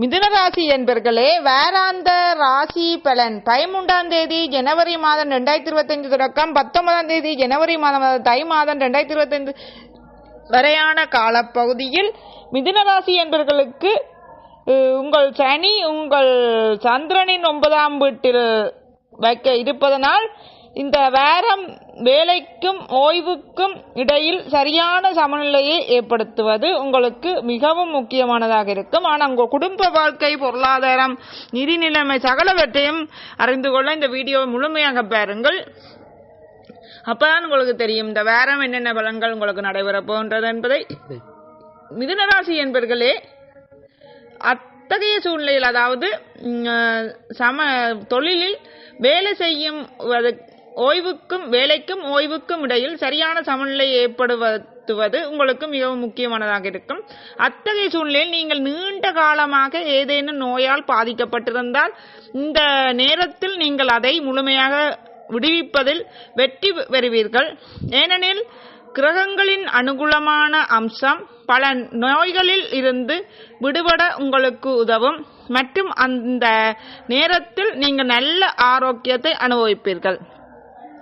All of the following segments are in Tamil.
மிதுன ராசி என்பர்களே வேறாந்த ராசி பலன். பதிமூன்றாம் தேதி ஜனவரி மாதம் ரெண்டாயிரத்தி இருபத்தஞ்சு தொடக்கம். பத்தொன்பதாம் தேதி ஜனவரி மாதம் தை மாதம் ரெண்டாயிரத்தி இருபத்தஞ்சு வரையான காலப்பகுதியில் மிதுன ராசி என்பர்களுக்கு உங்கள் சனி உங்கள் சந்திரனின் ஒன்பதாம் வீட்டில் வைக்க இருப்பதனால் இந்த வாரம் வேலைக்கும் ஓய்வுக்கும் இடையில் சரியான சமநிலையை ஏற்படுத்துவது உங்களுக்கு மிகவும் முக்கியமானதாக இருக்கும். ஆனால் உங்கள் குடும்ப வாழ்க்கை பொருளாதாரம் நிதி நிலைமை சகலவற்றையும் அறிந்து கொள்ள இந்த வீடியோவை முழுமையாக பாருங்கள். அப்பதான் உங்களுக்கு தெரியும் இந்த வேரம் என்னென்ன பலன்கள் உங்களுக்கு நடைபெறப் போன்றது என்பதை. மிதுனராசி என்பர்களே அத்தகைய சூழ்நிலையில் அதாவது சம தொழிலில் வேலை செய்யும் அது- ஓய்வுக்கும் வேலைக்கும் ஓய்வுக்கும் இடையில் சரியான சமநிலை ஏற்படுத்துவது உங்களுக்கு மிகவும் முக்கியமானதாக இருக்கும். அத்தகைய சூழ்நிலையில் நீங்கள் நீண்ட காலமாக ஏதேனும் நோயால் பாதிக்கப்பட்டிருந்தால் இந்த நேரத்தில் நீங்கள் அதை முழுமையாக விடுவிப்பதில் வெற்றி பெறுவீர்கள். ஏனெனில் கிரகங்களின் அனுகூலமான அம்சம் பல நோய்களில் இருந்து விடுபட உங்களுக்கு உதவும். மற்றும் அந்த நேரத்தில் நீங்கள் நல்ல ஆரோக்கியத்தை அனுபவிப்பீர்கள்.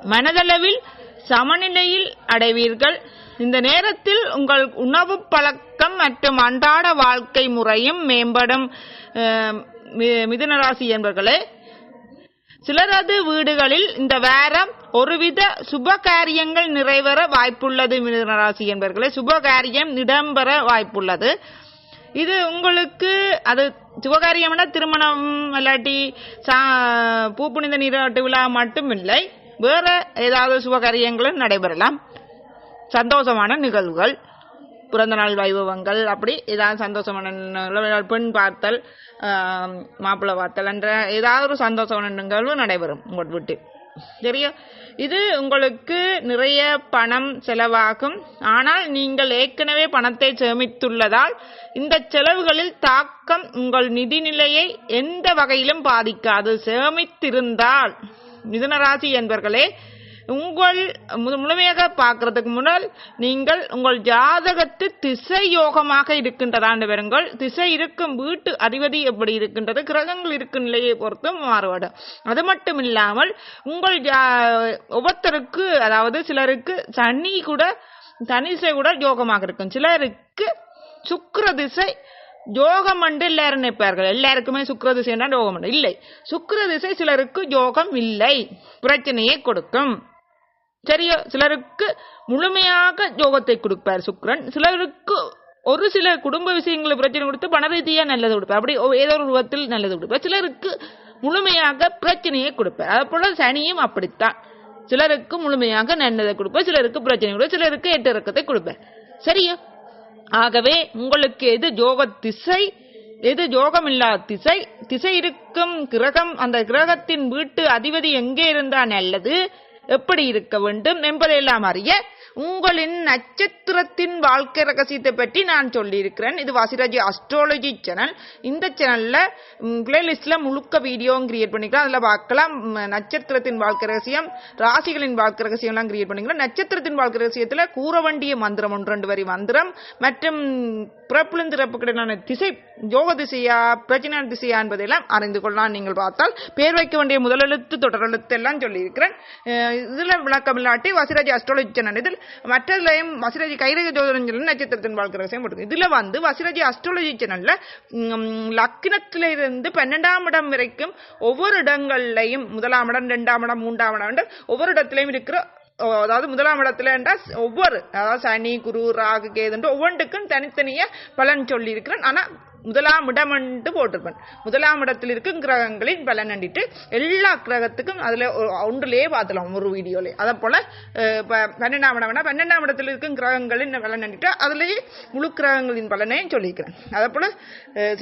மனதளவில் சமநிலையில் அடைவீர்கள். இந்த நேரத்தில் உங்கள் உணவு பழக்கம் மற்றும் அன்றாட வாழ்க்கை முறையும் மேம்படும். மி- மிதுனராசி என்பர்களே சிலரது வீடுகளில் இந்த வாரம் ஒருவித சுப காரியங்கள் நிறைவேற வாய்ப்புள்ளது மிதுனராசி என்பர்களே. சுப காரியம் இடம்பெற வாய்ப்புள்ளது. இது உங்களுக்கு அது சுபகாரியம்னா திருமணம் இல்லாட்டி சா பூப்புனித நீராட்டு விழா மட்டும் இல்லை வேற ஏதாவது சுபகாரியங்களும் நடைபெறலாம். சந்தோஷமான நிகழ்வுகள் பிறந்தநாள் வைபவங்கள் அப்படி ஏதாவது சந்தோஷமான பெண் பார்த்தல் மாப்பிள்ளை பார்த்தல் என்ற ஏதாவது ஒரு சந்தோஷமான நிகழ்வு நடைபெறும் உங்கள் வீட்டு தெரியும் இது உங்களுக்கு நிறைய பணம் செலவாகும். ஆனால் நீங்கள் ஏற்கனவே பணத்தை சேமித்துள்ளதால் இந்த செலவுகளில் தாக்கம் உங்கள் நிதி நிலையை எந்த வகையிலும் பாதிக்காது. சேமித்திருந்தால் மிதனராசி என்பர்களே உங்கள் மு- முழுமையாக பார்க்கறதுக்கு முன்னால் நீங்கள் உங்கள் ஜாதகத்து திசை யோகமாக இருக்கின்றதாண்டு வருங்கள். திசை இருக்கும் வீட்டு அதிபதி எப்படி இருக்கின்றது கிரகங்கள் இருக்கும் நிலையை பொறுத்து மாறுபடும். அது மட்டும் இல்லாமல் உங்கள் ஜா- ஒவ்வொருத்தருக்கு அதாவது சிலருக்கு சனி கூட சனி கூட யோகமாக இருக்கும். சிலருக்கு சுக்கிர திசை யோகம் அண்டு எல்லாரும் நினைப்பார்கள் எல்லாருக்குமே சுக்கர திசைன்னா என்றால் யோகம் இல்லை. சுக்கர திசை சிலருக்கு யோகம் இல்லை. பிரச்சனையை கொடுக்கும். சரியா? சிலருக்கு முழுமையாக யோகத்தை கொடுப்பார் சுக்கரன். சிலருக்கு ஒரு சில குடும்ப விஷயங்களை பிரச்சனை கொடுத்து பண ரீதியா நல்லது கொடுப்பார். அப்படி ஏதோ ஒரு ரூபத்தில் நல்லது கொடுப்பார். சிலருக்கு முழுமையாக பிரச்சனையை கொடுப்பார். அது போல சனியும் அப்படித்தான். சிலருக்கு முழுமையாக நல்லதை கொடுப்பார். சிலருக்கு பிரச்சனை கொடுப்பார். சிலருக்கு எட்டு இறக்கத்தை கொடுப்பார். சரியா? ஆகவே உங்களுக்கு எது ஜோக திசை எது ஜோகமில்லா திசை திசை இருக்கும் கிரகம் அந்த கிரகத்தின் வீட்டு அதிபதி எங்கே இருந்தா நல்லது எப்படி இருக்க வேண்டும் என்பதையெல்லாம் அறிய உங்களின் நட்சத்திரத்தின் வாழ்க்கை ரகசியத்தை பற்றி நான் சொல்லியிருக்கிறேன். இது வாசிராஜி அஸ்ட்ராலஜி சேனல் இந்த சேனல்ல பிளேலிஸ்ட்ல முழுக்க வீடியோவும் கிரியேட் பண்ணிக்கலாம். அதில் பார்க்கலாம். நட்சத்திரத்தின் வாழ்க்கை ரகசியம் ராசிகளின் வாழ்க்கை ரகசியம் எல்லாம் கிரியேட் பண்ணிக்கலாம். நட்சத்திரத்தின் வாழ்க்கை ரகசியத்தில் கூற வேண்டிய மந்திரம் ஒன்று ரெண்டு வரி மந்திரம். மற்றும் பிறப்பிலிருந்து இறப்புக்கிடையிலான திசை யோக திசையா பிரச்சனை திசையா என்பதையெல்லாம் அறிந்து கொள்ளலாம் நீங்கள் பார்த்தால். பேர் வைக்க வேண்டிய முதலெழுத்து தொடரெழுத்து எல்லாம் சொல்லியிருக்கிறேன். இதில் இதுல விளக்கம் இல்லாட்டி வசிராஜி அஸ்ட்ராலஜி சேனல் இதில் மற்றதுலையும் வசிராஜி கைரக ஜோதிடம் நட்சத்திரத்தின் வாழ்க்கை ரகசியம் போட்டு இதுல வந்து வசிராஜி அஸ்ட்ராலஜி சேனல்ல ம், இருந்து பன்னெண்டாம் இடம் வரைக்கும் ஒவ்வொரு இடங்கள்லையும் முதலாம் இடம் இரண்டாம் இடம் மூன்றாம் இடம் ஒவ்வொரு இடத்துலையும் இருக்கிற அதாவது முதலாம் இடத்துலன்றா என்றால் ஒவ்வொரு அதாவது சனி குரு ராகு கேதுன்ற ஒவ்வொன்றுக்கும் தனித்தனியாக பலன் சொல்லியிருக்கிறேன். ஆனால் முதலாம் இடம் என்று போட்டிருப்பேன். முதலாம் இடத்தில் இருக்கும் கிரகங்களின் பலன் அண்டிட்டு எல்லா கிரகத்துக்கும் அதில் ஒன்றுலே பார்த்துலாம் ஒரு வீடியோலே. அதை போல இப்போ பன்னெண்டாம் இடம் வேணா பன்னெண்டாம் இடத்தில் இருக்கும் கிரகங்களின் பலன் அண்டிட்டு முழு கிரகங்களின் பலனையும் சொல்லியிருக்கிறேன். அதே போல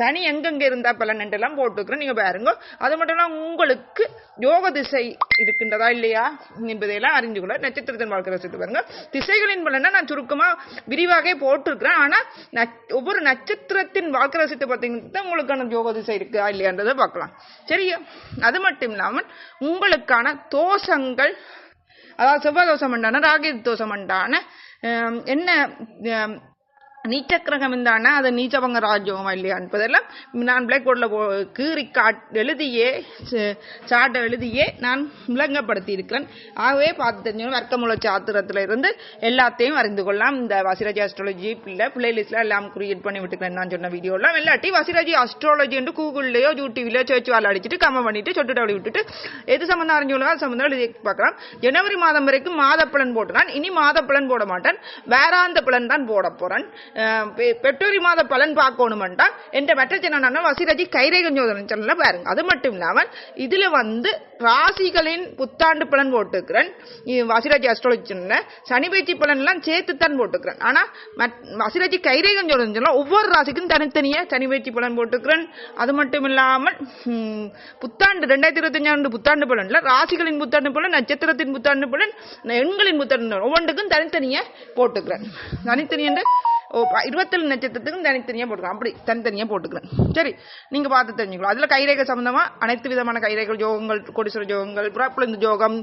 சனி எங்கெங்க இருந்தால் பலன் எல்லாம் போட்டுருக்குறேன். நீங்க பாருங்க. அது மட்டும் இல்லாம உங்களுக்கு யோக திசை இருக்கின்றதா இல்லையா என்பதையெல்லாம் அறிஞ்சு கொள்ள நட்சத்திரத்தின் வாழ்க்கை ரசித்து பாருங்க. திசைகளின் பலனை நான் சுருக்கமாக விரிவாக போட்டிருக்கிறேன். ஆனால் ஒவ்வொரு நட்சத்திரத்தின் வாழ்க்கை ரசித்து பார்த்தீங்கன்னா உங்களுக்கான யோக திசை இருக்கா இல்லையான்றதை பார்க்கலாம். சரியா? அது மட்டும் இல்லாமல் உங்களுக்கான தோஷங்கள் அதாவது செவ்வாய் தோஷம் உண்டான ராகி தோஷம் உண்டான என்ன நீச்சக்கிரகம் இருந்தானா? அது நீச்சவங்க ராஜ்யோகமா இல்லையா என்பதெல்லாம் நான் பிளாக் போர்டில் போ கீறி காட் எழுதியே சாட்டை எழுதியே நான் விளங்கப்படுத்தி இருக்கிறேன் ஆகவே பார்த்து தெரிஞ்சவங்க வர்க்கமுள்ள சாத்திரத்தில் இருந்து எல்லாத்தையும் அறிந்து கொள்ளலாம். இந்த வசிராஜி அஸ்ட்ராலஜி பிள்ளை பிளேலிஸ்ட்ல எல்லாம் கிரியேட் பண்ணி விட்டுக்கிறேன். நான் சொன்ன வீடியோலாம் இல்லாட்டி வசிராஜி அஸ்ட்ராலஜி என்று கூகுள்லயோ யூடியூப்லயோ சர்ச் வேலை அடிச்சுட்டு கம்ம பண்ணிட்டு சொட்டு டவுளி விட்டுட்டு எது சம்மந்தம் அறிஞ்சவங்களோ அது சம்மந்தம் எழுதி பார்க்கலாம். ஜனவரி மாதம் வரைக்கும் மாத பலன் போட்டுறான். இனி மாத பலன் போட மாட்டேன். வேறாந்த பலன் தான் போட போகிறேன் பெற்றோரி மாத பலன் பார்க்கணுமெண்டா என்ற மற்ற சேனல் வசிராஜி கைரேகன் ஜோதனம் சேனல்ல பாருங்க அது மட்டும் இல்லாமல் இதில் வந்து ராசிகளின் புத்தாண்டு பலன் போட்டுக்கிறேன் வசிராஜி அஸ்ட்ராலஜி சனி பயிற்சி பலன் எல்லாம் சேர்த்து தான் போட்டுக்கிறேன் ஆனால் மத்- வசிராஜி கைரேகன் ஒவ்வொரு ராசிக்கும் தனித்தனியாக சனி பயிற்சி பலன் போட்டுக்கிறேன் அது மட்டும் இல்லாமல் புத்தாண்டு ரெண்டாயிரத்தி இருபத்தி ஆண்டு புத்தாண்டு பலன்ல ராசிகளின் புத்தாண்டு பலன் நட்சத்திரத்தின் புத்தாண்டு பலன் எண்களின் புத்தாண்டு ஒவ்வொன்றுக்கும் தனித்தனியாக போட்டுக்கிறேன் தனித்தனியா ஓ இருபத்தேழு நட்சத்திரத்துக்கும் தனித்தனியாக போட்டுக்கலாம் அப்படி தனித்தனியாக போட்டுக்கிறேன். சரி நீங்கள் பார்த்து தெரிஞ்சுக்கலாம். அதில் கைரேகை சம்மந்தமாக அனைத்து விதமான கைரேகை ஜோகங்கள் கோடீஸ்வர ஜோகங்கள் புறப்புலந்து ஜோகம்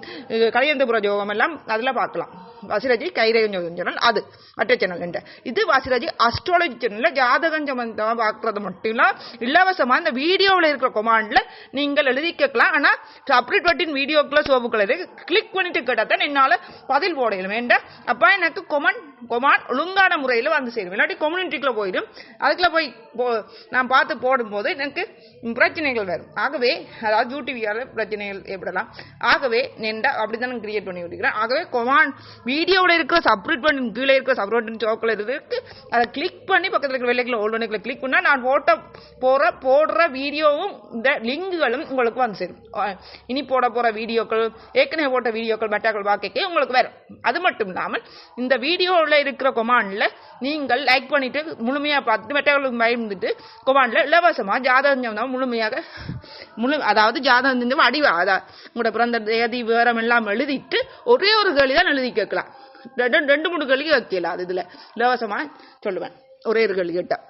கலையந்தபுர ஜோகம் எல்லாம் அதில் பார்க்கலாம். வாசிராஜி கைரேகை ஜோகம் சேனல் அது அட்டை சேனல் என்ற. இது வாசிராஜி அஸ்ட்ராலஜி சேனலில் ஜாதகம் சம்மந்தமாக பார்க்குறது மட்டும் இல்லை இலவசமாக இந்த வீடியோவில் இருக்கிற கொமாண்டில் நீங்கள் எழுதி கேட்கலாம். ஆனால் செப்பரேட் வட்டின் வீடியோக்குள்ள சோப்புக்குள்ள கிளிக் பண்ணிட்டு கேட்டால் தான் என்னால் பதில் போட வேண்டாம் அப்போ எனக்கு கொமன் கொமான் ஒழுங்கான முறையில் வந்து சேரும் இல்லாட்டி கம்யூனிட்டிக்குள்ள போயிடும் அதுக்குள்ள போய் போ- நான் பார்த்து போடும்போது எனக்கு பிரச்சனைகள் வரும். ஆகவே அதாவது யூடிவியால் பிரச்சனைகள் ஏற்படலாம். ஆகவே நெண்டா அப்படி தான் கிரியேட் பண்ணி விட்டுக்கிறேன். ஆகவே கொமான் வீடியோவில் இருக்கிற சப்ரேட் பண்ணி கீழே இருக்கிற சப்ரேட் சோக்கில் இருக்கு அதை கிளிக் பண்ணி பக்கத்தில் இருக்கிற வெள்ளைக்குள்ள ஓல்டு ஒன்றுக்குள்ள கிளிக் பண்ணால் நான் போட்ட போகிற போடுற வீடியோவும் இந்த லிங்குகளும் உங்களுக்கு வந்து சேரும். இனி போட போகிற வீடியோக்கள் ஏற்கனவே போட்ட வீடியோக்கள் மெட்டாக்கள் பார்க்க உங்களுக்கு வரும். அது மட்டும் இல்லாமல் இந்த வீடியோவில் இருக்கிற கொமாண்டில் நீங்கள் லைக் பண்ணிட்டு முழுமையாக பார்த்துட்டு மெட்டாக்களுக்கு பயந்துட்டு கொமாண்டில் இலவசமாக ஜாதகம் முழுமையாக முழு அதாவது ஜாதகம் செஞ்சு வடிவா அதான் உங்களோட பிறந்த தேதி விவரம் எல்லாம் எழுதிட்டு ஒரே ஒரு கேள்வி தான் எழுதி கேட்கலாம். ரெண்டு ரெண்டு மூணு கேள்வி வைக்கல அது இதில். இலவசமாக சொல்லுவேன். ஒரே ஒரு கேள்வி கேட்டால்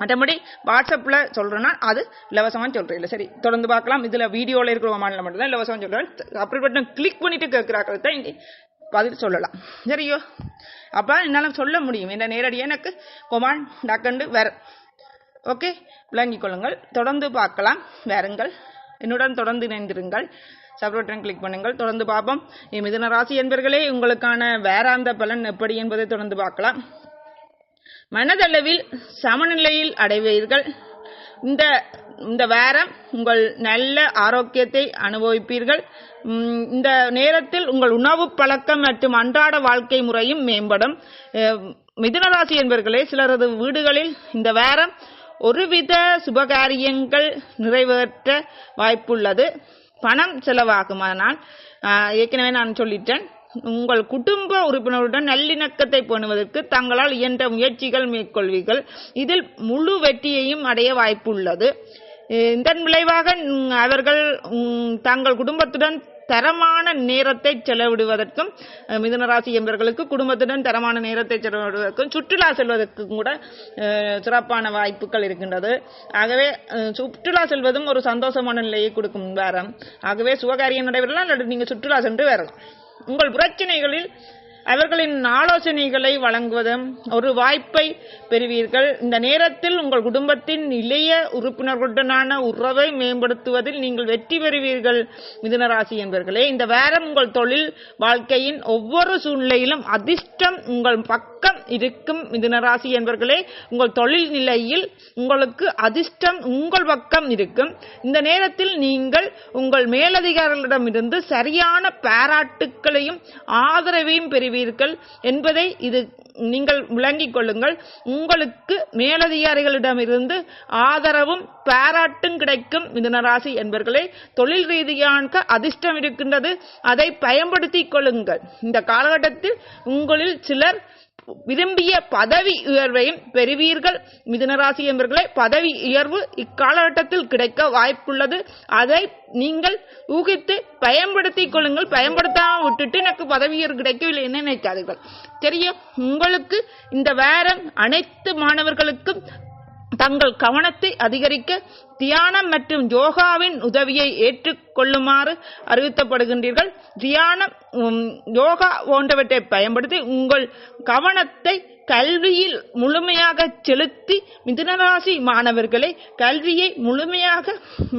மற்றபடி வாட்ஸ்அப்பில் சொல்கிறேன்னா அது இலவசமாக சொல்கிறேன் இல்லை சரி தொடர்ந்து பார்க்கலாம். இதில் வீடியோவில் இருக்கிற மாநிலம் மட்டும்தான் இலவசமாக சொல்கிறேன் அப்படி பட்டன் கிளிக் பண்ணிட்டு கேட்குறாக்கள் தான் இங்கே பதில் சொல்லலாம். சரியோ? அப்போ என்னால் சொல்ல முடியும். என்ன நேரடியாக எனக்கு கொமான் டக்கண்டு வேற ஓகே விளங்கிக் கொள்ளுங்கள். தொடர்ந்து பார்க்கலாம். வேறுங்கள் என்னுடன் தொடர்ந்து இணைந்திருங்கள். சப்ரோட்டன் கிளிக் பண்ணுங்கள். தொடர்ந்து பார்ப்போம். இ மிதுன ராசி என்பர்களே உங்களுக்கான வேறாந்த பலன் எப்படி என்பதை தொடர்ந்து பார்க்கலாம். மனதளவில் சமநிலையில் அடைவீர்கள். இந்த இந்த வாரம் உங்கள் நல்ல ஆரோக்கியத்தை அனுபவிப்பீர்கள். இந்த நேரத்தில் உங்கள் உணவு பழக்கம் மற்றும் அன்றாட வாழ்க்கை முறையும் மேம்படும். மிதுனராசி என்பர்களே என்பவர்களே சிலரது வீடுகளில் இந்த வாரம் ஒருவித சுபகாரியங்கள் நிறைவேற்ற வாய்ப்புள்ளது. பணம் செலவாகும். அதனால் ஏற்கனவே நான் சொல்லிட்டேன். உங்கள் குடும்ப உறுப்பினருடன் நல்லிணக்கத்தை பேணுவதற்கு தங்களால் இயன்ற முயற்சிகள் மேற்கொள்வீர்கள். இதில் முழு வெற்றியையும் அடைய வாய்ப்புள்ளது. இதன் விளைவாக அவர்கள் தங்கள் குடும்பத்துடன் தரமான நேரத்தை செலவிடுவதற்கும் மிதுனராசி என்பவர்களுக்கு குடும்பத்துடன் தரமான நேரத்தை செலவிடுவதற்கும் சுற்றுலா செல்வதற்கும் கூட சிறப்பான வாய்ப்புகள் இருக்கின்றது. ஆகவே சுற்றுலா செல்வதும் ஒரு சந்தோஷமான நிலையை கொடுக்கும் வாரம். ஆகவே சுபகாரியம் நடைபெறலாம் அல்லது நீங்கள் சுற்றுலா சென்று வரலாம். உங்கள் பிரச்சனைகளில் அவர்களின் ஆலோசனைகளை வழங்குவதும் ஒரு வாய்ப்பை பெறுவீர்கள். இந்த நேரத்தில் உங்கள் குடும்பத்தின் இளைய உறுப்பினர்களுடனான உறவை மேம்படுத்துவதில் நீங்கள் வெற்றி பெறுவீர்கள் மிதுனராசி என்பவர்களே இந்த வேரம் உங்கள் தொழில் வாழ்க்கையின் ஒவ்வொரு சூழ்நிலையிலும் அதிர்ஷ்டம் உங்கள் பக்கம் இருக்கும் மிதுனராசி என்பவர்களே உங்கள் தொழில் நிலையில் உங்களுக்கு அதிர்ஷ்டம் உங்கள் பக்கம் இருக்கும். இந்த நேரத்தில் நீங்கள் உங்கள் மேலதிகாரிகளிடமிருந்து சரியான பாராட்டுக்களையும் ஆதரவையும் பெறுவீர்கள். என்பதை இது நீங்கள் விளங்கிக் கொள்ளுங்கள். உங்களுக்கு மேலதிகாரிகளிடமிருந்து ஆதரவும் பாராட்டும் கிடைக்கும் மிதுனராசி என்பர்களே. தொழில் ரீதியாக அதிர்ஷ்டம் இருக்கின்றது. அதை பயன்படுத்திக் கொள்ளுங்கள். இந்த காலகட்டத்தில் உங்களில் சிலர் விரும்பிய பதவி உயர்வையும் பெறுவீர்கள். மிதுனராசி என்பர்களே பதவி உயர்வு இக்காலகட்டத்தில் கிடைக்க வாய்ப்புள்ளது. அதை நீங்கள் ஊகித்து பயன்படுத்திக் கொள்ளுங்கள். பயன்படுத்தாம விட்டுட்டு எனக்கு பதவி உயர்வு கிடைக்கவில்லை என்ன நினைக்காதீர்கள். தெரியும் உங்களுக்கு இந்த வேரம் அனைத்து மாணவர்களுக்கும் தங்கள் கவனத்தை அதிகரிக்க தியானம் மற்றும் யோகாவின் உதவியை ஏற்றுக்கொள்ளுமாறு அறிவுறுத்தப்படுகின்றீர்கள். தியானம் யோகா போன்றவற்றை பயன்படுத்தி உங்கள் கவனத்தை கல்வியில் முழுமையாக செலுத்தி மிதுனராசி மாணவர்களை கல்வியை முழுமையாக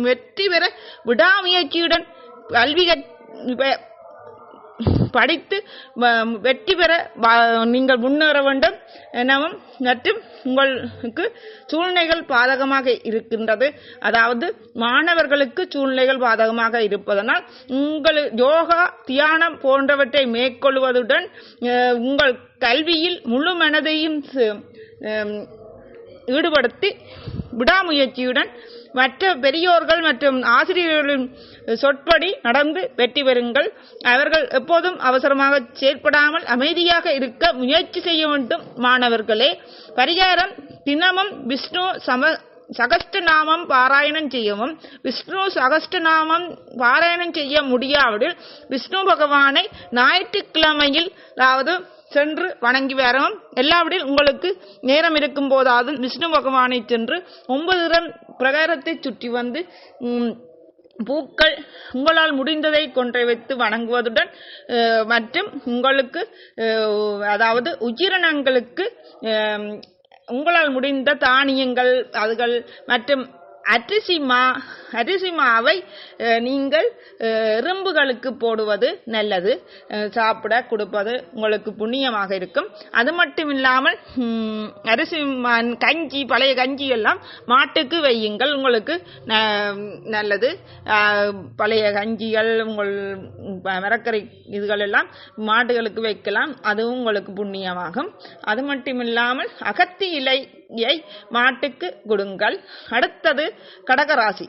வெற்றி பெற விடாமுயற்சியுடன் கல்வி கற்- படித்து வ- வெற்றி பெற நீங்கள் முன்னேற வேண்டும் எனவும் மற்றும் உங்களுக்கு சூழ்நிலைகள் பாதகமாக இருக்கின்றது. அதாவது மாணவர்களுக்கு சூழ்நிலைகள் பாதகமாக இருப்பதனால் உங்கள் யோகா தியானம் போன்றவற்றை மேற்கொள்வதுடன் உங்கள் கல்வியில் முழு மனதையும் ஈடுபடுத்தி விடாமுயற்சியுடன் மற்ற பெரியோர்கள் மற்றும் ஆசிரியர்களின் சொற்படி நடந்து வெற்றி பெறுங்கள். அவர்கள் எப்போதும் அவசரமாக செயற்படாமல் அமைதியாக இருக்க முயற்சி செய்ய வேண்டும் மாணவர்களே. பரிகாரம் தினமும் விஷ்ணு சம சகஸ்டநாமம் பாராயணம் செய்யவும். விஷ்ணு சகஸ்டநாமம் பாராயணம் செய்ய முடியாவிடில் விஷ்ணு பகவானை ஞாயிற்றுக்கிழமையில் அதாவது சென்று வணங்கி வரவும். எல்லாவிடில் உங்களுக்கு நேரம் இருக்கும் போதாவது விஷ்ணு பகவானை சென்று ஒன்பது பிரகாரத்தை சுற்றி வந்து பூக்கள் உங்களால் முடிந்ததை கொன்றை வைத்து வணங்குவதுடன் மற்றும் உங்களுக்கு அதாவது உயிரினங்களுக்கு உங்களால் முடிந்த தானியங்கள் அதுகள் மற்றும் அரிசி மா அரிசி மாவை நீங்கள் எறும்புகளுக்கு போடுவது நல்லது. சாப்பிட கொடுப்பது உங்களுக்கு புண்ணியமாக இருக்கும். அது மட்டும் இல்லாமல் அரிசி மா- கஞ்சி பழைய கஞ்சி எல்லாம் மாட்டுக்கு வையுங்கள். உங்களுக்கு ந- நல்லது. பழைய கஞ்சிகள் உங்கள் மரக்கரை மரக்கறி இதுகள் எல்லாம் மாடுகளுக்கு வைக்கலாம். அதுவும் உங்களுக்கு புண்ணியமாகும். அது மட்டும் இல்லாமல் அகத்தி யை மாட்டுக்கு கொடுங்கள். அடுத்தது கடகராசி.